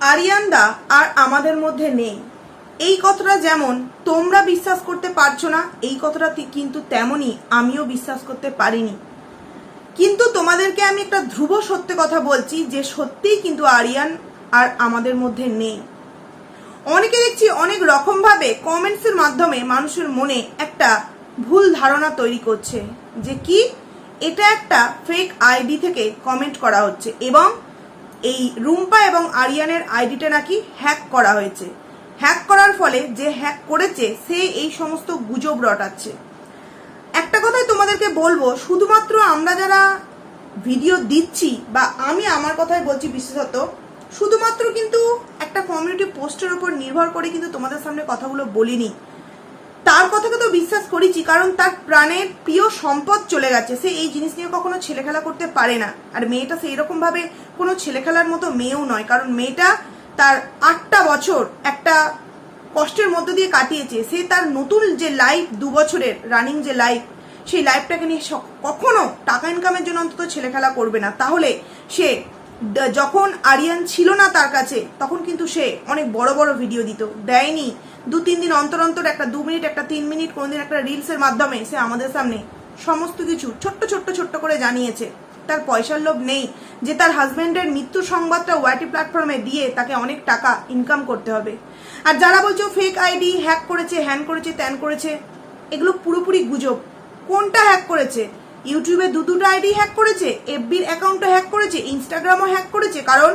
আরিয়ানদা আর আমাদের মধ্যে নেই। এই কথাটা যেমন তোমরা বিশ্বাস করতে পারছ না, এই কথাটা কিন্তু তেমনই আমিও বিশ্বাস করতে পারিনি। কিন্তু তোমাদেরকে আমি একটা ধ্রুব সত্য কথা বলছি, যে সত্যিই কিন্তু আরিয়ান আর আমাদের মধ্যে নেই। অনেকে দেখছি অনেক রকমভাবে কমেন্টসের মাধ্যমে মানুষের মনে একটা ভুল ধারণা তৈরি করছে, যে কি? এটা একটা ফেক আইডি থেকে কমেন্ট করা হচ্ছে এবং এই রুম্পা এবং আরিয়ানের আইডিটা নাকি হ্যাক করা হয়েছে। হ্যাক করার ফলে যে হ্যাক করেছে, সে এই সমস্ত গুজব রটাচ্ছে। একটা কথাই তোমাদেরকে বলব, শুধুমাত্র আমরা যারা ভিডিও দিচ্ছি বা আমি আমার কথাই বলছি বিশেষত, শুধুমাত্র কিন্তু একটা কমিউনিটি পোস্টের উপর নির্ভর করে কিন্তু তোমাদের সামনে কথাগুলো বলিনি। তার কথাকে তো বিশ্বাস করেছি, কারণ তার প্রাণের প্রিয় সম্পদ চলে গেছে। সে এই জিনিস নিয়ে কখনো ছেলে খেলা করতে পারে না। আর মেয়েটা সেই রকম ভাবে কোনো ছেলে খেলার মতো মেয়েও নয়, কারণ মেয়েটা তার আটটা বছর একটা কষ্টের মধ্য দিয়ে কাটিয়েছে। সে তার নতুন যে লাইফ দু বছরের রানিং যে লাইফ সেই লাইফটাকে নিয়ে কখনো টাকা ইনকামের জন্য অন্তত ছেলে খেলা করবে না। তাহলে সে যখন আরিয়ান ছিল না তার কাছে, তখন কিন্তু সে অনেক বড় বড় ভিডিও দিত। দেয়নি। দু, তিন দিন অন্তর অন্তর একটা, দু মিনিট একটা, তিন মিনিট কোনোদিন একটা রিলসের মাধ্যমে সে আমাদের সামনে সমস্ত কিছু ছোট্ট ছোট্ট ছোট্ট করে জানিয়েছে। তার পয়সার লোভ নেই। যে তার হাজবেন্ডের মৃত্যুর সংবাদটা ওয়াইটি প্ল্যাটফর্মে দিয়ে তাকে অনেক টাকা ইনকাম করতে হবে। আর যারা বলছো ফেক আইডি হ্যাক করেছে হ্যান করেছে ত্যান করেছে, এগুলো পুরোপুরি গুজব। কোনটা হ্যাক করেছে? ইউটিউবে দু দুটো আইডি হ্যাক করেছে, এফবির অ্যাকাউন্টও হ্যাক করেছে, ইনস্টাগ্রামও হ্যাক করেছে, কারণ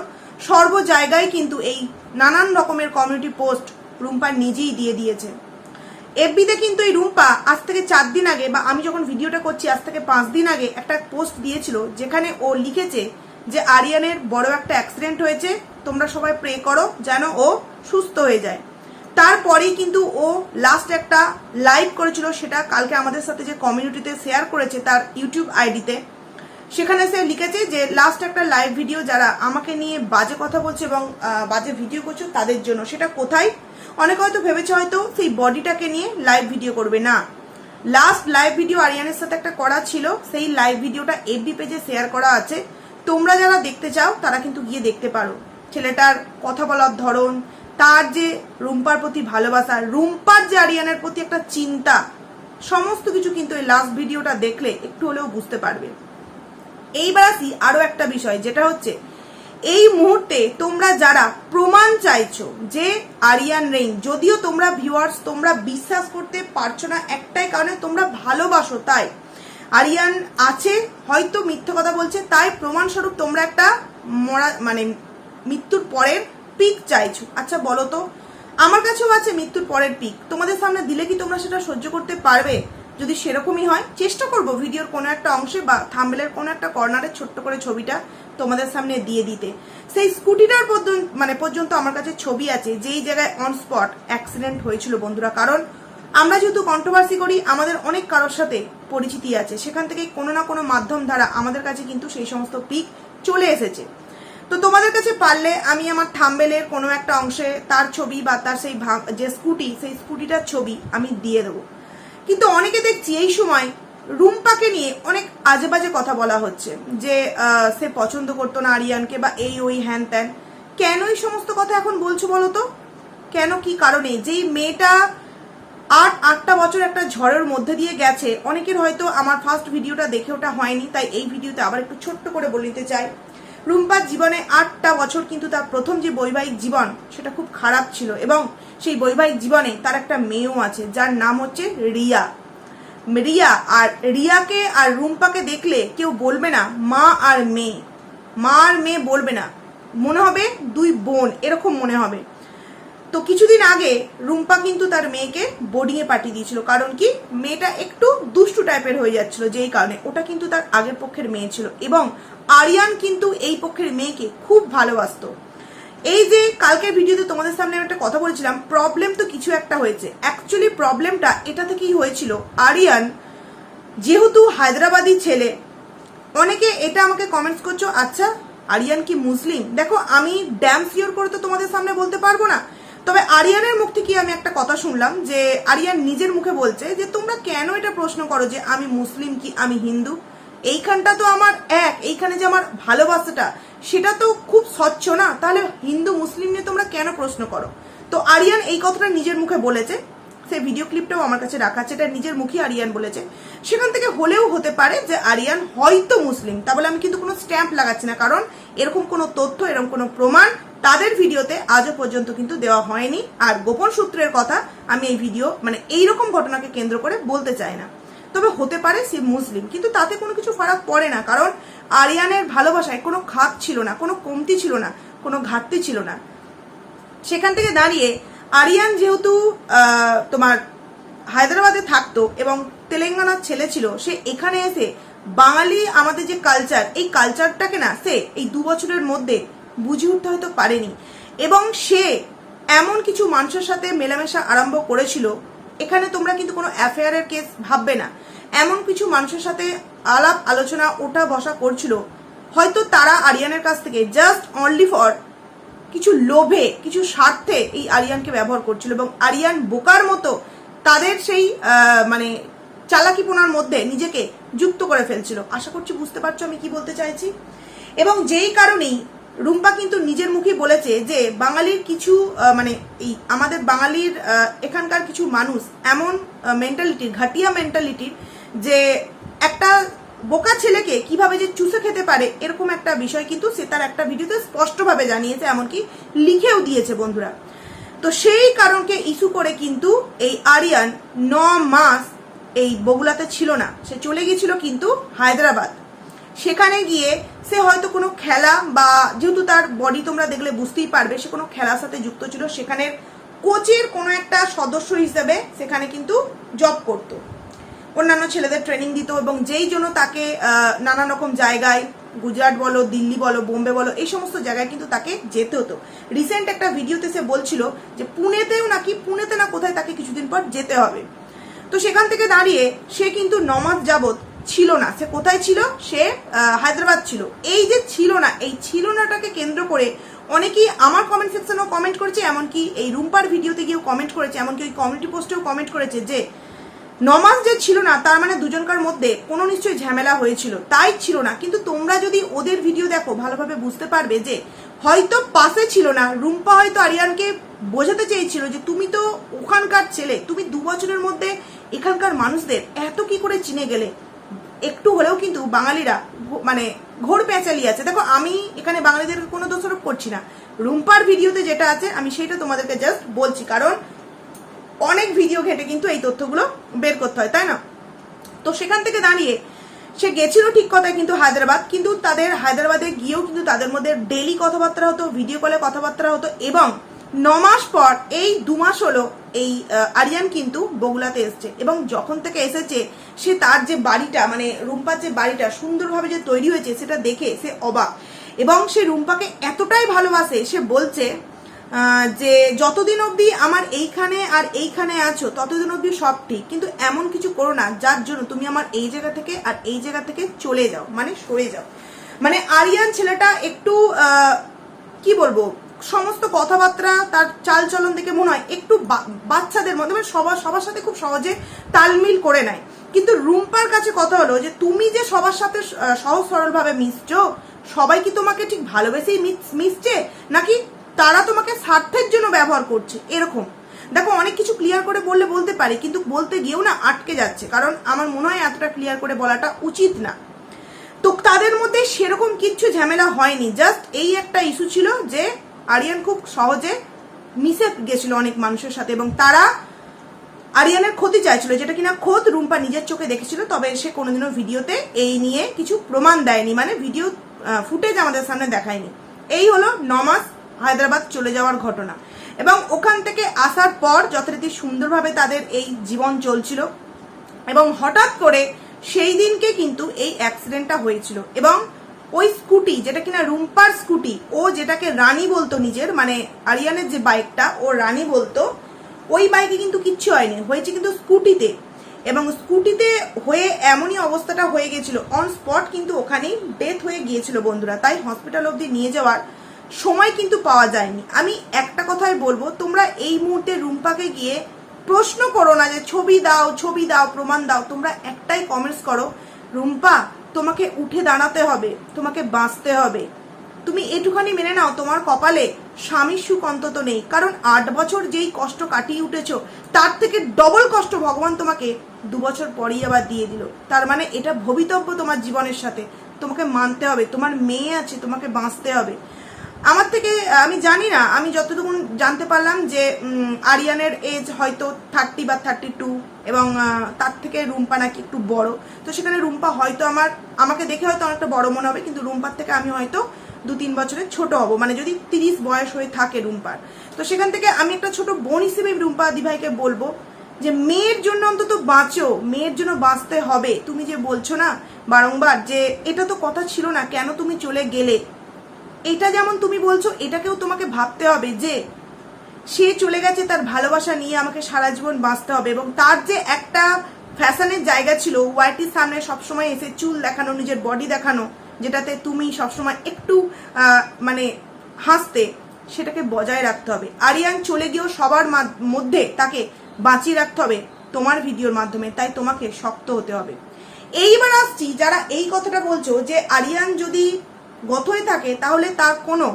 সর্ব জায়গায় কিন্তু এই নানান রকমের কমিউনিটি পোস্ট রুম্পা নিজেই দিয়ে দিয়েছে। এফবিতে কিন্তু এই রুম্পা আজ থেকে চার দিন আগে বা আমি যখন ভিডিওটা করছি, আজ থেকে পাঁচ দিন আগে একটা পোস্ট দিয়েছিল, যেখানে ও লিখেছে যে আরিয়ানের বড় একটা অ্যাক্সিডেন্ট হয়েছে, তোমরা সবাই প্রে করো যেন ও সুস্থ হয়ে যায়। তারপরেই কিন্তু ও লাস্ট একটা লাইভ করেছিল, সেটা কালকে আমাদের সাথে যে কমিউনিটিতে শেয়ার করেছে তার ইউটিউব আইডিতে সেখানে সে লিখেছে যে লাস্ট একটা লাইভ ভিডিও যারা আমাকে নিয়ে বাজে কথা বলছে এবং বাজে ভিডিও করছে তাদের জন্য, সেটা কোথায়? অনেকে হয়তো ভেবেছে হয়তো সেই বডিটাকে নিয়ে লাইভ ভিডিও করবে না। লাস্ট লাইভ ভিডিও আরিয়ানের সাথে একটা করা ছিল, সেই লাইভ ভিডিওটা এফবি পেজে শেয়ার করা আছে। তোমরা যারা দেখতে চাও, তারা কিন্তু গিয়ে দেখতে পারো। ছেলেটার কথা বলার ধরন তার যে রুম্পার প্রতি ভালোবাসা, রুম্পার যে আরিয়ানের প্রতি একটা চিন্তা, সমস্ত কিছু কিন্তু এই লাস্ট ভিডিওটা দেখলে একটু হলেও বুঝতে পারবে। এইবার আসি আরও একটা বিষয়, যেটা হচ্ছে, এই মুহূর্তে তোমরা যারা প্রমাণ চাইছো যে আরিয়ান রেইন, যদিও তোমরা ভিউয়ার্স তোমরা বিশ্বাস করতে পারছ না একটাই কারণে তোমরা ভালোবাসো, তাই আরিয়ান আছে, হয়তো মিথ্যে কথা বলছে, তাই প্রমাণস্বরূপ তোমরা একটা মরা মানে মৃত্যুর পরের পিক চাইছো। আচ্ছা বলো তো। আমার কাছেও আছে মৃত্যুর পরের পিক। তোমাদের সামনে দিলে কি তোমরা সেটা সহ্য করতে পারবে? যদি সেরকমই হয়, চেষ্টা করব ভিডিওর কোনো একটা অংশে বা থাম্বেলের কোনো একটা কর্নারে ছোট্ট করে ছবিটা তোমাদের সামনে দিয়ে দিতে। সেই স্কুটিটার পর্যন্ত মানে পর্যন্ত আমার কাছে ছবি আছে, যেই জায়গায় অন স্পট অ্যাক্সিডেন্ট হয়েছিল বন্ধুরা। কারণ আমরা যেহেতু কন্ট্রোভার্সি করি, আমাদের অনেক কারোর সাথে পরিচিতি আছে। সেখান থেকে কোনো না কোনো মাধ্যম দ্বারা আমাদের কাছে কিন্তু সেই সমস্ত পিক চলে এসেছে। তো তোমাদের কাছে পারলে আমি আমার থাম্বেলের কোনো একটা অংশে তার ছবি বা তার সেই যে স্কুটি, সেই স্কুটিটার ছবি আমি দিয়ে দেবো। কিন্তু অনেকে দেখছি এই সময় রুম্পাকে নিয়ে অনেক আজে বাজে কথা বলা হচ্ছে যে সে পছন্দ করতো না আরিয়ানকে বা এই ওই হ্যান ত্যান। কেন এই সমস্ত কথা এখন বলছো বলো তো? কেন কি কারণে? যেই মেয়েটা আট, আটটা বছর একটা ঝড়ের মধ্যে দিয়ে গেছে, অনেকের হয়তো আমার ফার্স্ট ভিডিওটা দেখে ওটা হয়নি, তাই এই ভিডিওতে আবার একটু ছোট্ট করে বলিতে চাই। রুম্পার জীবনে আটটা বছর কিন্তু তার প্রথম যে বৈবাহিক জীবন, সেটা খুব খারাপ ছিল এবং সেই বৈবাহিক জীবনে তার একটা মেয়েও আছে, যার নাম হচ্ছে রিয়া। রিয়া আর রিয়াকে আর রুম্পাকে দেখলে কেউ বলবে না, মা আর মেয়ে। মা আর মেয়ে বলবে না। মনে হবে দুই বোন, এরকম মনে হবে। তো কিছুদিন আগে রুম্পা কিন্তু তার মেয়েকে বোর্ডিংয়ে পাঠিয়ে দিয়েছিল, কারণ কি মেয়েটা একটু দুষ্টু টাইপের হয়ে যাচ্ছিল যেই কারণে। ওটা কিন্তু তার আগের পক্ষের মেয়ে ছিল এবং আরিয়ান কিন্তু এই পক্ষের মেয়েকে খুব ভালোবাসতো। এই যে কালকের ভিডিওতে তোমাদের সামনে আমি একটা কথা বলেছিলাম প্রবলেম তো কিছু একটা হয়েছে। অ্যাকচুয়ালি প্রবলেমটা এটা থেকেই হয়েছিল, আরিয়ান যেহেতু হায়দ্রাবাদি ছেলে, অনেকে এটা আমাকে কমেন্টস করছ আচ্ছা আরিয়ান কি মুসলিম? দেখো, আমি ড্যাম সিওর করে তো তোমাদের সামনে বলতে পারব না। তবে আরিয়ানের মুখ থেকে আমি একটা কথা শুনলাম যে আরিয়ান নিজের মুখে বলছে যে, তোমরা কেন এটা প্রশ্ন করো যে আমি মুসলিম কি আমি হিন্দু? এইখানটা তো আমার এক, এইখানে যে আমার ভালোবাসাটা, সেটা তো খুব স্বচ্ছ না? তাহলে হিন্দু, মুসলিম নিয়ে তোমরা কেন প্রশ্ন করো? তো আরিয়ান এই কথাটা নিজের মুখে বলেছে। সেই ভিডিও ক্লিপটাও আমার কাছে রাখা আছে, এটা নিজের মুখে আরিয়ান বলেছে। সেখান থেকে হলেও হতে পারে যে আরিয়ান হয়তো মুসলিম, তা বলে আমি কিন্তু কোনো স্ট্যাম্প লাগাচ্ছি না, কারণ এরকম কোনো তথ্য, এরকম কোনো প্রমাণ তাদের ভিডিওতে আজও পর্যন্ত কিন্তু দেওয়া হয়নি। আর গোপন সূত্রের কথা আমি এই ভিডিও মানে এইরকম ঘটনাকে কেন্দ্র করে বলতে চাই না। তবে হতে পারে সে মুসলিম, কিন্তু তাতে কোনো কিছু ফারাক পড়ে না, কারণ আরিয়ানের ভালোবাসায় কোনো খাত ছিল না, কোনো কমতি ছিল না, কোনো ঘাটতি ছিল না। সেখান থেকে দাঁড়িয়ে আরিয়ান যেহেতু তোমার হায়দ্রাবাদে থাকতো এবং তেলেঙ্গানার ছেলে ছিল, সে এখানে এসে বাঙালি আমাদের যে কালচার এই কালচারটাকে না সে এই দু বছরের মধ্যে বুঝে উঠতে হয়তো পারেনি। এবং সে এমন কিছু মানুষের সাথে মেলামেশা আরম্ভ করেছিল এখানে তোমরা কিন্তু কোনো অ্যাফেয়ারের কেস ভাববে না। এমন কিছু মানুষের সাথে আলাপ আলোচনা, ওঠা বসা করছিল। হয়তো তারা আরিয়ানের কাছ থেকে জাস্ট অনলি ফর কিছু লোভে, কিছু স্বার্থে এই আরিয়ানকে ব্যবহার করছিল এবং আরিয়ান বোকার মতো তাদের সেই মানে চালাকিপনার মধ্যে নিজেকে যুক্ত করে ফেলছিল। আশা করছি বুঝতে পারছ আমি কি বলতে চাইছি? এবং যেই কারণেই রুম্পা কিন্তু নিজের মুখে বলেছে যে বাঙালির কিছু মানে এই আমাদের বাঙালির এখানকার কিছু মানুষ এমন মেন্টালিটির ঘাটিয়া মেন্টালিটির যে একটা বোকা ছেলেকে কীভাবে যে চুষে খেতে পারে এরকম একটা বিষয় কিন্তু সে তার একটা ভিডিওতে স্পষ্টভাবে জানিয়েছে, এমনকি লিখেও দিয়েছে বন্ধুরা। তো সেই কারণকে ইস্যু করে কিন্তু এই আরিয়ান ন মাস এই বগুলাতে ছিল না। সে চলে গিয়েছিল কিন্তু হায়দ্রাবাদ। সেখানে গিয়ে সে হয়তো কোনো খেলা বা যেহেতু তার বডি তোমরা দেখলে বুঝতেই পারবে, সে কোনো খেলার সাথে যুক্ত ছিল। সেখানের কোচের কোনো একটা সদস্য হিসেবে সেখানে কিন্তু জব করতো। অন্যান্য ছেলেদের ট্রেনিং দিত এবং যেই জন্য তাকে নানান রকম জায়গায়, গুজরাট বলো, দিল্লি বলো, বোম্বে বলো, এই সমস্ত জায়গায় কিন্তু তাকে যেতে হতো। রিসেন্ট একটা ভিডিওতে সে বলছিল যে পুনেতেও নাকি, পুনেতে না কোথায় তাকে কিছুদিন পর যেতে হবে। তো সেখান থেকে দাঁড়িয়ে সে কিন্তু নমাজ যাবত ছিল না। সে কোথায় ছিল? সে হায়দ্রাবাদ ছিল। এই যে ছিল না, এই ছিল নাটাকে কেন্দ্র করে অনেকেই আমার কমেন্ট সেকশনেও কমেন্ট করেছে, এমনকি এই রুম্পার ভিডিওতে গিয়েও কমেন্ট করেছে, এমনকি ওই কমিউনিটি পোস্টেও কমেন্ট করেছে যে, নমাজ যে ছিল না, তার মানে দুজনকার মধ্যে কোনো নিশ্চয়ই ঝামেলা হয়েছিল। তাই ছিল না। কিন্তু তোমরা যদি ওদের ভিডিও দেখো, ভালোভাবে বুঝতে পারবে যে, হয়তো পাশে ছিল না। রুম্পা হয়তো আরিয়ানকে বোঝাতে চেয়েছিল যে, তুমি তো ওখানকার ছেলে। তুমি দু বছরের মধ্যে এখানকার মানুষদের এত কি করে চিনে গেলে? একটু হলেও কিন্তু বাঙালিরা মানে ঘোর পেঁচালি আছে। দেখো, আমি এখানে বাঙালিদের কোনো দোষারোপ করছি না। রুম্পার ভিডিওতে যেটা আছে, আমি সেটা তোমাদেরকে জাস্ট বলছি। কারণ অনেক ভিডিও ঘেটে কিন্তু এই তথ্যগুলো বের করতে হয়, তাই না? তো সেখান থেকে দাঁড়িয়ে সে গেছিল ঠিক কথা কিন্তু হায়দ্রাবাদ, কিন্তু তাদের হায়দ্রাবাদে গিয়েও কিন্তু তাদের মধ্যে ডেলি কথাবার্তা হতো ভিডিও কলে কথাবার্তা হতো এবং মাস পর, এই দু মাস হলো এই আরিয়ান কিন্তু বগুলাতে এসছে। এবং যখন থেকে এসেছে, সে তার যে বাড়িটা মানে রুম্পার যে বাড়িটা, সুন্দরভাবে যে তৈরি হয়েছে, সেটা দেখে সে অবাক। এবং সে রুম্পাকে এতটাই ভালোবাসে, সে বলছে যে যতদিন অবধি আমার এইখানে আর এইখানে আছো, ততদিন অবধি সব ঠিক। কিন্তু এমন কিছু করো না, যার জন্য তুমি আমার এই জায়গা থেকে আর এই জায়গা থেকে চলে যাও মানে সরে যাও। মানে আরিয়ান ছেলেটা একটু কি বলব সমস্ত কথাবার্তা তার চালচলন দেখে মনে হয় একটু বাচ্চাদের মধ্যে মানে সবার সবার সাথে খুব সহজে তালমিল করে নেয়। কিন্তু রুম্পার কাছে কথা হলো যে, তুমি যে সবার সাথে সহজ সরলভাবে মিশছো, সবাই কি তোমাকে ঠিক ভালোবেসেই মিশ- মিশছে? নাকি তারা তোমাকে স্বার্থের জন্য ব্যবহার করছে? এরকম। দেখো, অনেক কিছু ক্লিয়ার করে বললে বলতে পারি, কিন্তু বলতে গিয়েও না আটকে যাচ্ছে, কারণ আমার মনে হয় এতটা ক্লিয়ার করে বলাটা উচিত না। তো তাদের মধ্যে সেরকম কিচ্ছু ঝামেলা হয়নি, জাস্ট এই একটা ইস্যু ছিল যে আরিয়ান খুব সহজে মিশে গেছিল অনেক মানুষের সাথে এবং তারা আরিয়ানের ক্ষতি চাইছিল, যেটা কিনা খোদ রুম্পা নিজের চোখে দেখেছিল, তবে সে কোনোদিনও ভিডিওতে এই নিয়ে কিছু প্রমাণ দেয়নি মানে ভিডিও ফুটেজ আমাদের সামনে দেখায়নি। এই হলো নমাস হায়দ্রাবাদ চলে যাওয়ার ঘটনা। এবং ওখান থেকে আসার পর যথারীতি সুন্দরভাবে তাদের এই জীবন চলছিল এবং হঠাৎ করে সেই দিনকে কিন্তু এই অ্যাক্সিডেন্টটা হয়েছিল। এবং ওই স্কুটি, যেটা কিনা রুম্পার স্কুটি ও যেটাকে রানী বলতো নিজের মানে আরিয়ানের যে বাইকটা ও রানী বলতো, ওই বাইকে কিন্তু কিচ্ছু হয়নি, হয়েছে কিন্তু স্কুটিতে। এবং স্কুটিতে হয়ে এমনই অবস্থাটা হয়ে গেছিল অন স্পট কিন্তু ওখানেই ডেথ হয়ে গিয়েছিল বন্ধুরা। তাই হসপিটাল অবধি নিয়ে যাওয়ার সময় কিন্তু পাওয়া যায়নি। আমি একটা কথাই বলব, তোমরা এই মুহূর্তে রুম্পাকে গিয়ে প্রশ্ন করো না যে ছবি দাও ছবি দাও, প্রমাণ দাও, তোমরা একটাই কমেন্টস করো, রুম্পা, তোমাকে উঠে দাঁড়াতে হবে, তোমাকে বাঁচতে হবে। তুমি এটুখানি মেনে নাও, তোমার কপালে স্বামীর সুখ অন্তত নেই। কারণ আট বছর যেই কষ্ট কাটিয়ে উঠেছ, তার থেকে ডবল কষ্ট ভগবান তোমাকে দু বছর পরেই আবার দিয়ে দিল। তার মানে এটা ভবিতব্য তোমার জীবনের সাথে। তোমাকে মানতে হবে, তোমার মেয়ে আছে, তোমাকে বাঁচতে হবে। আমার থেকে, আমি জানি না, আমি যতটুকু জানতে পারলাম যে আরিয়ানের এজ হয়তো থার্টি বা থার্টি টু এবং তার থেকে রুম্পা নাকি একটু বড়। তো সেখানে রুম্পা হয়তো আমার, আমাকে দেখে হয়তো অনেকটা বড় মনে হবে, কিন্তু রুম্পার থেকে আমি হয়তো দু তিন বছরের ছোট হব। মানে যদি তিরিশ বয়স হয়ে থাকে রুম্পার। তো সেখান থেকে আমি একটা ছোট বোন হিসেবে রুম্পা দিভাইকে বলব যে, মেয়ের জন্য অন্তত বাঁচো। মেয়ের জন্য বাঁচতে হবে। তুমি যে বলছো না বারংবার যে, এটা তো কথা ছিল না, কেন তুমি চলে গেলে? এটা যেমন তুমি বলছো, এটাকেও তোমাকে ভাবতে হবে যে, সে চলে গেছে, তার ভালোবাসা নিয়ে আমাকে সারা জীবন বাঁচতে হবে এবং তার যে একটা ফ্যাশনের জায়গা ছিল, ওয়াইটির সামনে সবসময় এসে চুল দেখানো, নিজের বডি দেখানো যেটাতে তুমি সবসময় একটু মানে হাসতে সেটাকে বজায় রাখতে হবে। আরিয়ান চলে গিয়েও সবার মধ্যে তাকে বাঁচিয়ে রাখতে হবে তোমার ভিডিওর মাধ্যমে, তাই তোমাকে শক্ত হতে হবে। এইবার আসছি যারা এই কথাটা বলছো যে আরিয়ান যদি গত হয়ে থাকে তাহলে তার কোনো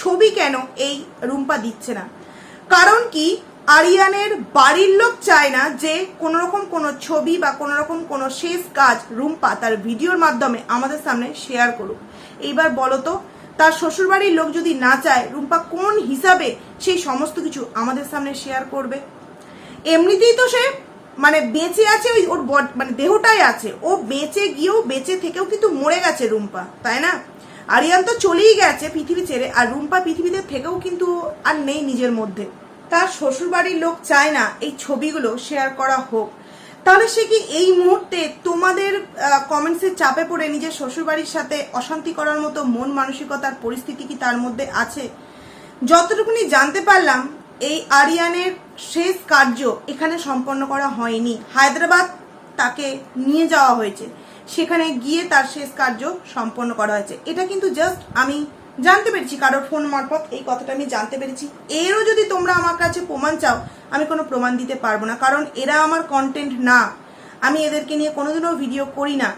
ছবি কেন এই রুম্পা দিচ্ছে না? কারণ কি আরিয়ানের বাড়ির লোক চায় না যে কোনো রকম কোনো ছবি বা কোনো রকম কোনো শেষ কাজ রুম্পা তার ভিডিওর মাধ্যমে আমাদের সামনে শেয়ার করুক। এইবার বলো তো, তার শ্বশুরবাড়ির লোক যদি না চায়, রুম্পা কোন হিসাবে সেই সমস্ত কিছু আমাদের সামনে শেয়ার করবে? এমনিতেই তো সে মানে বেঁচে আছে ওই ওর মানে দেহটাই আছে। ও বেঁচে গিয়েও বেঁচে থেকেও কিন্তু মরে গেছে রুম্পা, তাই না? আরিয়ান তো চলেই গেছে পৃথিবী ছেড়ে, আর রুম্পা পৃথিবীতে থেকেও কিন্তু আর নেই নিজের মধ্যে। তার শ্বশুরবাড়ির লোক চায় না এই ছবিগুলো শেয়ার করা হোক। তাহলে সে কি এই মুহূর্তে তোমাদের কমেন্টসের চাপে পড়ে নিজের শ্বশুরবাড়ির সাথে অশান্তি করার মতো মন মানসিকতার পরিস্থিতি কি তার মধ্যে আছে? যতটুকুনি জানতে পারলাম, এই আরিয়ানের শেষ কার্য এখানে সম্পন্ন করা হয়নি। হায়দ্রাবাদ তাকে নিয়ে যাওয়া হয়েছে। সেখানে গিয়ে তার শেষ কার্য সম্পন্ন করা হয়েছে। এটা কিন্তু জাস্ট আমি জানতে পেরেছি কারোর ফোন মারফত, এই কথাটা আমি জানতে পেরেছি। এরও যদি তোমরা আমার কাছে প্রমাণ চাও, আমি কোনো প্রমাণ দিতে পারব না, কারণ এরা আমার কন্টেন্ট না। আমি এদেরকে নিয়ে কোনোদিনও ভিডিও করি না।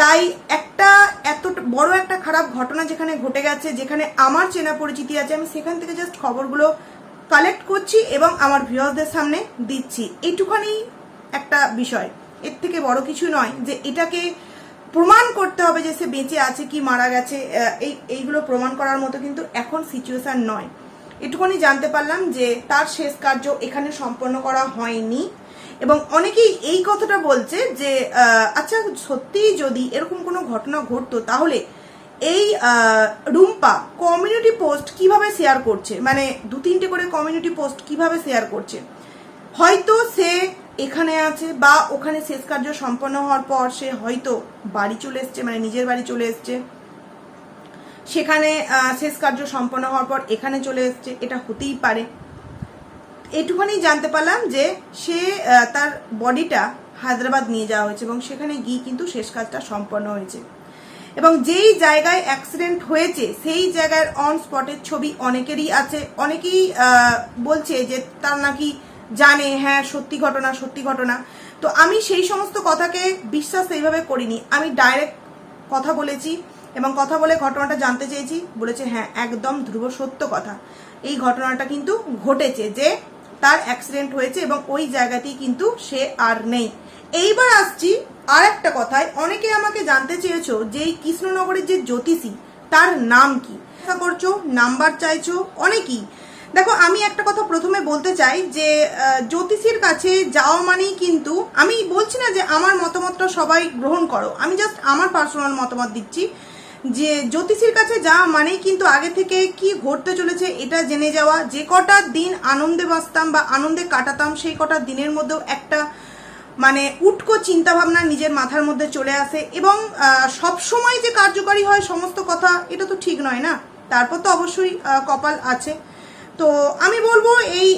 তাই একটা এত বড় একটা খারাপ ঘটনা যেখানে ঘটে গেছে, যেখানে আমার চেনা পরিচিতি আছে, আমি সেখান থেকে জাস্ট খবরগুলো কালেক্ট করছি এবং আমার ভিউয়ারদের সামনে দিচ্ছি। এইটুখানি একটা বিষয়। এর থেকে বড় কিছু নয় যে এটাকে প্রমাণ করতে হবে যে সে বেঁচে আছে, কি মারা গেছে এই, এইগুলো প্রমাণ করার মতো কিন্তু এখন সিচুয়েশান নয়। এটুকুনি জানতে পারলাম যে তার শেষ কার্য এখানে সম্পন্ন করা হয়নি। এবং অনেকেই এই কথাটা বলছে যে আচ্ছা সত্যিই যদি এরকম কোনো ঘটনা ঘটতো, তাহলে এই রুম্পা কমিউনিটি পোস্ট কীভাবে শেয়ার করছে? মানে দু তিনটে করে কমিউনিটি পোস্ট কীভাবে শেয়ার করছে? হয়তো সে এখানে আছে বা ওখানে শেষ কার্য সম্পন্ন হওয়ার পর সে হয়তো বাড়ি চলে এসছে মানে নিজের বাড়ি চলে এসছে। সেখানে শেষ কার্য সম্পন্ন হওয়ার পর এখানে চলে এসছে, এটা হতেই পারে। এটুখানি জানতে পারলাম যে সে তার বডিটা হায়দ্রাবাদ নিয়ে যাওয়া হয়েছে এবং সেখানে গিয়ে কিন্তু শেষ কাজটা সম্পন্ন হয়েছে। এবং যেই জায়গায় অ্যাক্সিডেন্ট হয়েছে, সেই জায়গার অন স্পটের ছবি অনেকেরই আছে। অনেকেই বলছে যে তার নাকি জানে হ্যাঁ সত্যি ঘটনা সত্যি ঘটনা। তো আমি সেই সমস্ত কথাকে বিশ্বাস এইভাবে করিনি। আমি ডাইরেক্ট কথা বলেছি এবং কথা বলে ঘটনাটা জানতে চেয়েছি। বলেছে হ্যাঁ একদম ধ্রুব সত্য কথা। এই ঘটনাটা কিন্তু ঘটেছে যে তার অ্যাক্সিডেন্ট হয়েছে এবং ওই জায়গাতেই কিন্তু সে আর নেই। এইবার আসছি আর একটা কথায়। অনেকে আমাকে জানতে চেয়েছো যে এই কৃষ্ণনগরের যে জ্যোতিষী, তার নাম কি? করছ, নাম্বার চাইছো, অনেকেই। দেখো, আমি একটা কথা প্রথমে বলতে চাই যে জ্যোতিষীর কাছে যাওয়া মানেই কিন্তু, আমি বলছি না যে আমার মতামতটা সবাই গ্রহণ করো। আমি জাস্ট আমার পার্সোনাল মতামত দিচ্ছি যে, জ্যোতিষীর কাছে যাওয়া মানেই কিন্তু আগে থেকে কি ঘটতে চলেছে এটা জেনে যাওয়া। যে কটা দিন আনন্দে বাঁচতাম বা আনন্দে কাটাতাম, সেই কটা দিনের মধ্যেও একটা মানে উটকো চিন্তা ভাবনা নিজের মাথার মধ্যে চলে আসে এবং সব সময় যে কার্যকারী হয় সমস্ত কথা, এটা তো ঠিক নয় না? তারপর তো অবশ্যই কপাল আছে। তো আমি বলব এই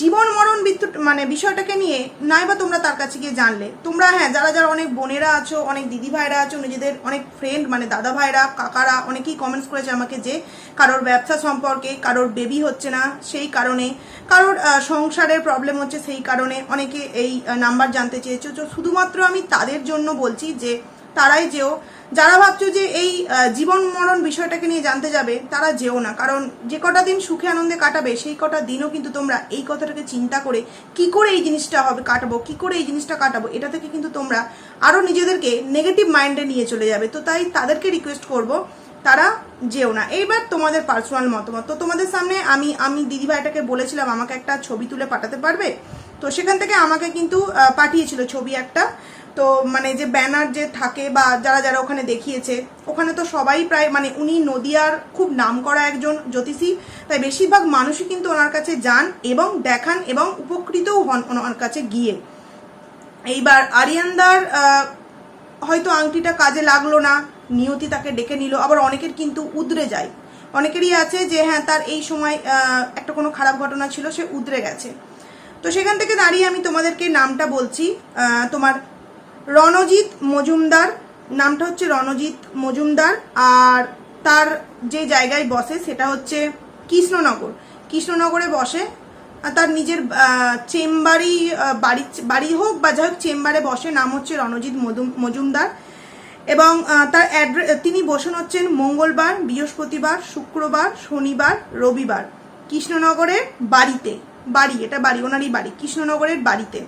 জীবন মরণ বিদ্যুৎ মানে বিষয়টাকে নিয়ে নাই বা তোমরা তার কাছে গিয়ে জানলে। তোমরা হ্যাঁ যারা যারা অনেক বোনেরা আছো, অনেক দিদি ভাইরা আছো, নিজেদের অনেক ফ্রেন্ড মানে দাদা ভাইরা কাকারা, অনেকেই কমেন্টস করেছে আমাকে যে কারোর ব্যবসা সম্পর্কে, কারোর বেবি হচ্ছে না সেই কারণে, কারোর সংসারের প্রবলেম হচ্ছে সেই কারণে, অনেকে এই নাম্বার জানতে চেয়েছো। তো শুধুমাত্র আমি তাদের জন্য বলছি যে তারাই যেও। যারা ভাবছ যে এই জীবন মরণ বিষয়টাকে নিয়ে জানতে যাবে, তারা যেও না। কারণ যে কটা দিন সুখে আনন্দে কাটাবে, সেই কটা দিনও কিন্তু তোমরা এই কথাটাকে চিন্তা করে কি করে এই জিনিসটা হবে, কাটাবো, কি করে এই জিনিসটা কাটাবো, এটা থেকে কিন্তু তোমরা আরও নিজেদেরকে নেগেটিভ মাইন্ডে নিয়ে চলে যাবে। তো তাই তাদেরকে রিকোয়েস্ট করব, তারা যেও না। এইবার তোমাদের পার্সোনাল মতামত। তো তোমাদের সামনে আমি আমি দিদিভাইটাকে বলেছিলাম, আমাকে একটা ছবি তুলে পাঠাতে পারবে? তো সেখান থেকে আমাকে কিন্তু পাঠিয়েছিল ছবি একটা। তো মানে যে ব্যানার যে থাকে বা যারা যারা ওখানে দেখিয়েছে, ওখানে তো সবাই প্রায় মানে উনি নদিয়ার খুব নামকরা একজন জ্যোতিষী, তাই বেশিরভাগ মানুষই কিন্তু ওনার কাছে যান এবং দেখান এবং উপকৃতও হন ওনার কাছে গিয়ে। এইবার আরিয়ানদার হয়তো আংটিটা কাজে লাগল না, নিয়তি তাকে ডেকে নিল, আবার অনেকের কিন্তু উদরে যায়। অনেকেরই আছে যে হ্যাঁ তার এই সময় একটা কোনো খারাপ ঘটনা ছিল, সে উদরে গেছে। তো সেখান থেকে দাঁড়িয়ে আমি তোমাদেরকে নামটা বলছি তোমার রণজিৎ মজুমদার, নামটা হচ্ছে রণজিৎ মজুমদার, আর তার যে জায়গায় বসে সেটা হচ্ছে কৃষ্ণনগর। কৃষ্ণনগরে বসে তার নিজের চেম্বারই বাড়ি বাড়ি হোক বা যাই হোক, চেম্বারে বসে নাম হচ্ছে রণজিৎ মজুমদার। এবং তার অ্যাড্রেস তিনি বসেন হচ্ছেন মঙ্গলবার, বৃহস্পতিবার, শুক্রবার, শনিবার, রবিবার। কৃষ্ণনগরের বাড়িতে, বাড়ি, এটা বাড়ি, ওনারই বাড়ি, কৃষ্ণনগরের বাড়িতে।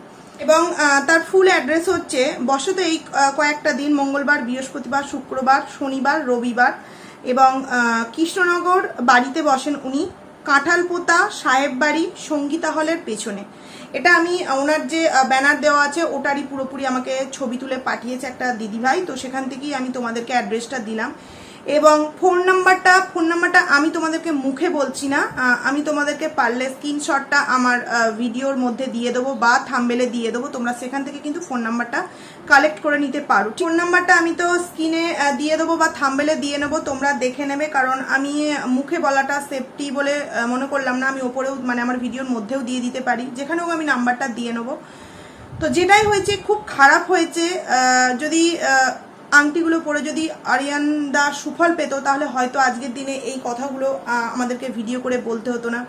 এবং তার ফুল অ্যাড্রেস হচ্ছে বসত এই কয়েকটা দিন, মঙ্গলবার, বৃহস্পতিবার, শুক্রবার, শনিবার, রবিবার এবং কৃষ্ণনগর বাড়িতে বসেন উনি। কাঁঠালপোতা সাহেব বাড়ি সঙ্গীতা হলের পেছনে। এটা আমি ওনার যে ব্যানার দেওয়া আছে, ওটারই পুরোপুরি আমাকে ছবি তুলে পাঠিয়েছে একটা দিদিভাই। তো সেখান থেকেই আমি তোমাদেরকে অ্যাড্রেসটা দিলাম। এবং ফোন নাম্বারটা ফোন নাম্বারটা আমি তোমাদেরকে মুখে বলছি না। আমি তোমাদেরকে পারলে স্ক্রিনশটটা আমার ভিডিওর মধ্যে দিয়ে দেবো বা থাম্বেলে দিয়ে দেবো। তোমরা সেখান থেকে কিন্তু ফোন নাম্বারটা কালেক্ট করে নিতে পারো। ফোন নাম্বারটা আমি তো স্ক্রিনে দিয়ে দেবো বা থাম্বেলে দিয়ে নেব, তোমরা দেখে নেবে। কারণ আমি মুখে বলাটা সেফটি বলে মনে করলাম না। আমি ওপরেও মানে আমার ভিডিওর মধ্যেও দিয়ে দিতে পারি। যেখানেও আমি নাম্বারটা দিয়ে নেব। তো যেটাই হয়েছে, খুব খারাপ হয়েছে। যদি আংটিগুলো পরে যদি আরিয়ান দা সুফল পেত, তাহলে হয়তো আজকের দিনে এই কথাগুলো আমাদেরকে ভিডিও করে বলতে হতো না।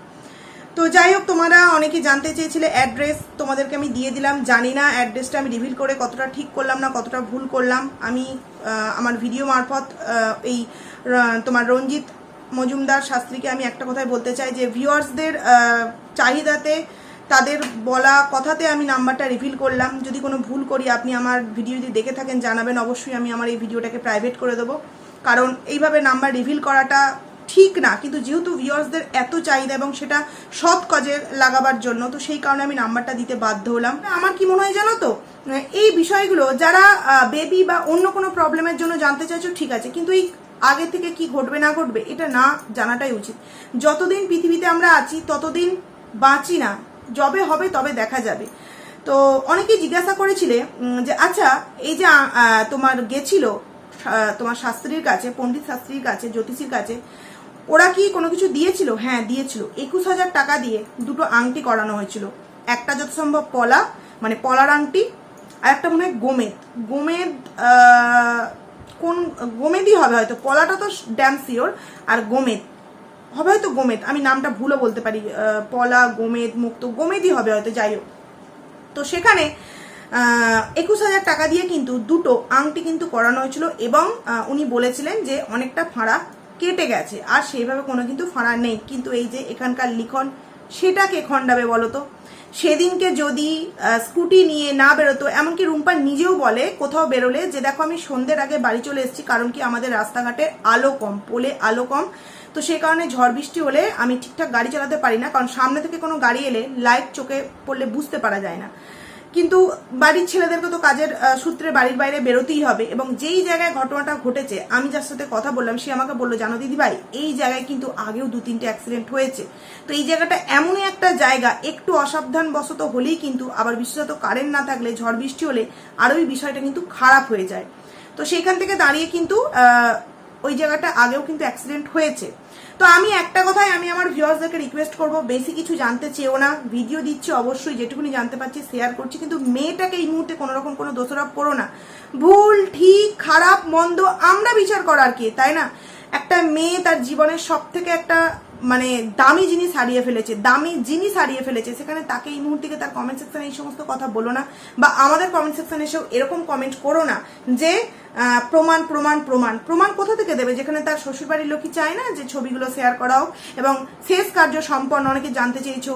তো যাই হোক, তোমরা অনেকে জানতে চেয়েছিলে অ্যাড্রেস তোমাদেরকে আমি দিয়ে দিলাম। জানি না অ্যাড্রেসটা আমি রিভিল করে কতটা ঠিক করলাম না, কতটা ভুল করলাম। আমি আমার ভিডিও মারফত এই তোমার রঞ্জিত মজুমদার শাস্ত্রীকে আমি একটা কথাই বলতে চাই যে ভিউয়ার্সদের চাহিদাতে তাদের বলা কথাতে আমি নাম্বারটা রিভিল করলাম। যদি কোনো ভুল করি, আপনি আমার ভিডিও যদি দেখে থাকেন, জানাবেন, অবশ্যই আমি আমার এই ভিডিওটাকে প্রাইভেট করে দেবো। কারণ এইভাবে নাম্বার রিভিল করাটা ঠিক না, কিন্তু যেহেতু ভিউয়ার্সদের এত চাহিদা এবং সেটা সৎ কাজে লাগাবার জন্য, তো সেই কারণে আমি নাম্বারটা দিতে বাধ্য হলাম। আমার কি মনে হয় জানো তো? এই বিষয়গুলো যারা বেবি বা অন্য কোনো প্রবলেমের জন্য জানতে চাইছো, ঠিক আছে, কিন্তু এই আগে থেকে কি ঘটবে না ঘটবে, এটা না জানাটাই উচিত। যতদিন পৃথিবীতে আমরা আছি, ততদিন বাঁচি না। যবে হবে, তবে দেখা যাবে। তো অনেকেই জিজ্ঞাসা করেছিলে যে আচ্ছা এই যে তোমার গেছিল তোমার শাস্ত্রীর কাছে, পণ্ডিত শাস্ত্রীর কাছে, জ্যোতিষীর কাছে, ওরা কি কোনো কিছু দিয়েছিল? হ্যাঁ দিয়েছিল। একুশ হাজার টাকা দিয়ে দুটো আংটি করানো হয়েছিল। একটা যত সম্ভব পলা মানে পলার আংটি, আর একটা মনে হয় গোমেদ। গোমেদ কোন, গোমেদই হবে হয়তো। পলাটা তো ড্যাম সিওর আর গোমেদ। হবে হয়তো গোমেদ, আমি নামটা ভুলও বলতে পারি পলা, গোমেদ, মুক্ত, গোমেদই হবে হয়তো, যাই হোক। তো সেখানে একুশ হাজার টাকা দিয়ে কিন্তু দুটো আংটি কিন্তু করানো হয়েছিল এবং উনি বলেছিলেন যে অনেকটা ফাঁড়া কেটে গেছে, আর সেইভাবে কোনো কিন্তু ফাঁড়া নেই। কিন্তু এই যে এখানকার লিখন, সেটা কে খণ্ডাবে বলো তো? সেদিনকে যদি স্কুটি নিয়ে না বেরোতো, এমনকি রুম্পা নিজেও বলে কোথাও বেরোলে যে, দেখো, আমি সন্ধ্যের আগে বাড়ি চলে এসেছি, কারণ কি আমাদের রাস্তাঘাটে আলো কম, পোলে আলো কম। তো সেই কারণে ঝড় বৃষ্টি হলে আমি ঠিকঠাক গাড়ি চালাতে পারি না। কারণ সামনে থেকে কোনো গাড়ি এলে লাইট চোখে পড়লে বুঝতে পারা যায় না। কিন্তু বাড়ির ছেলেদেরকে তো কাজের সূত্রে বাড়ির বাইরে বেরোতেই হবে এবং যেই জায়গায় ঘটনাটা ঘটেছে, আমি যার সাথে কথা বললাম, সে আমাকে বলল, জানো দিদি ভাই এই জায়গায় কিন্তু আগেও দু তিনটে অ্যাক্সিডেন্ট হয়েছে। তো এই জায়গাটা এমনই একটা জায়গা, একটু অসাবধান বশত হলেই কিন্তু আবার বিশেষত কারেন্ট না থাকলে, ঝড় বৃষ্টি হলে আরও এই বিষয়টা কিন্তু খারাপ হয়ে যায়। তো সেইখান থেকে দাঁড়িয়ে কিন্তু ওই জায়গাটা আগেও কিন্তু অ্যাক্সিডেন্ট হয়েছে। তো আমি একটা কথাই, আমি আমার ভিউয়ার্সদেরকে রিকোয়েস্ট করব, বেশি কিছু জানতে চেয়েও না। ভিডিও দিচ্ছি অবশ্যই, যেটুকুনি জানতে পারছি শেয়ার করছি। কিন্তু মেয়েটাকে এই মুহূর্তে কোনো রকম কোনো দোষারোপ করো না। ভুল, ঠিক, খারাপ, মন্দ, আমরা বিচার করার কে, তাই না? একটা মেয়ে তার জীবনের সব থেকে একটা মানে দামি জিনিস হারিয়ে ফেলেছে, দামি জিনিস হারিয়ে ফেলেছে। সেখানে তাকে এই মুহূর্তে তার কমেন্ট সেকশনে এই সমস্ত কথা বলো না, বা আমাদের কমেন্ট সেকশনে এসেও এরকম কমেন্ট করো না যে প্রমাণ প্রমাণ প্রমাণ। প্রমাণ কোথা থেকে দেবে? যেখানে তার শ্বশুরবাড়ির লোকই চায় না যে ছবিগুলো শেয়ার করা হোক। এবং শেষ কার্য সম্পন্ন, অনেকে জানতে চেয়েছো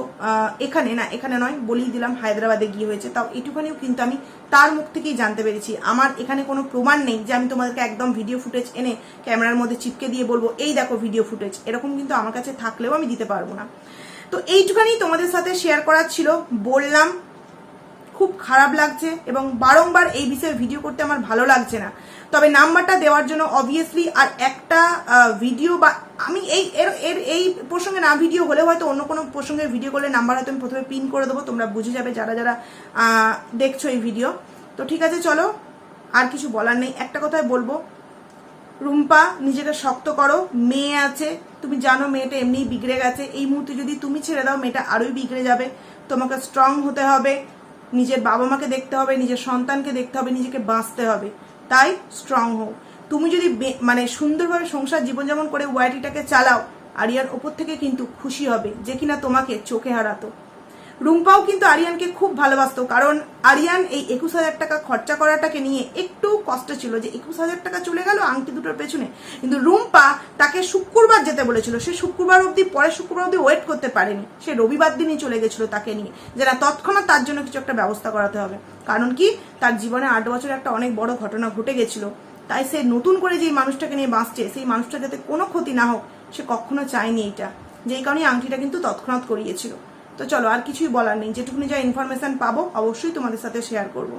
এখানে না, এখানে নয়, বলেই দিলাম, হায়দ্রাবাদে গিয়ে হয়েছে। তাও এটুখানিও কিন্তু আমি তার মুখ থেকেই জানতে পেরেছি। আমার এখানে কোনো প্রমাণ নেই যে আমি তোমাদেরকে একদম ভিডিও ফুটেজ এনে ক্যামেরার মধ্যে চিপকে দিয়ে বলব, এই দেখো ভিডিও ফুটেজ এরকম কিন্তু আমার কাছে থাকলেও আমি দিতে পারব না। তো এইটুখানি তোমাদের সাথে শেয়ার করার ছিল। বললাম খুব খারাপ লাগছে এবং বারংবার এই বিষয়ে ভিডিও করতে আমার ভালো লাগছে না। তবে নাম্বারটা দেওয়ার জন্য অবভিয়াসলি আর একটা ভিডিও বা আমি এই, এর এর, এই প্রসঙ্গে না ভিডিও হলে হয়তো অন্য কোনো প্রসঙ্গে ভিডিও করলে নাম্বার হয়তো আমি প্রথমে পিন করে দেবো, তোমরা বুঝে যাবে যারা যারা দেখছ এই ভিডিও তো ঠিক আছে, চলো, আর কিছু বলার নেই। একটা কথাই বলব, রুম্পা, নিজেকে শক্ত করো, মেয়ে আছে, তুমি জানো মেয়েটা এমনিই বিগড়ে গেছে। এই মুহূর্তে যদি তুমি ছেড়ে দাও, মেয়েটা আরোই বিগড়ে যাবে। তোমাকে স্ট্রং হতে হবে। নিজের বাবা মাকে দেখতে হবে, নিজের সন্তানকে দেখতে হবে, নিজেকে বাঁচতে হবে। তাই স্ট্রং হোক তুমি যদি মানে সুন্দরভাবে সংসার জীবনযাপন করে ওয়াইটিটাকে চালাও, আরিয়ার ওপর থেকে কিন্তু খুশি হবে, যে কিনা তোমাকে চোখে হারাতো। রুম্পাও কিন্তু আরিয়ানকে খুব ভালোবাসতো, কারণ আরিয়ান এই একুশ হাজার টাকা খরচা করাটাকে নিয়ে একটু কষ্ট ছিল যে একুশ হাজার টাকা চলে গেল আংটি দুটোর পেছনে। কিন্তু রুম্পা তাকে শুক্রবার যেতে বলেছিল, সে শুক্রবার অবধি পরে শুক্রবার অবধি ওয়েট করতে পারেনি। সে রবিবার দিনই চলে গেছিল তাকে নিয়ে, যে না, তৎক্ষণাৎ তার জন্য কিছু একটা ব্যবস্থা করাতে হবে। কারণ কি, তার জীবনে আট বছর একটা অনেক বড় ঘটনা ঘটে গেছিল। তাই সে নতুন করে যেই মানুষটাকে নিয়ে বাঁচছে, সেই মানুষটা যাতে কোনো ক্ষতি না হোক, সে কখনো চায়নি এটা। যেই কারণে আংটিটা কিন্তু তৎক্ষণাৎ করিয়েছিল। তো চলো আর কিছুই বলার নেই। যেটুকুনি যা ইনফরমেশন পাবো, অবশ্যই তোমাদের সাথে শেয়ার করব।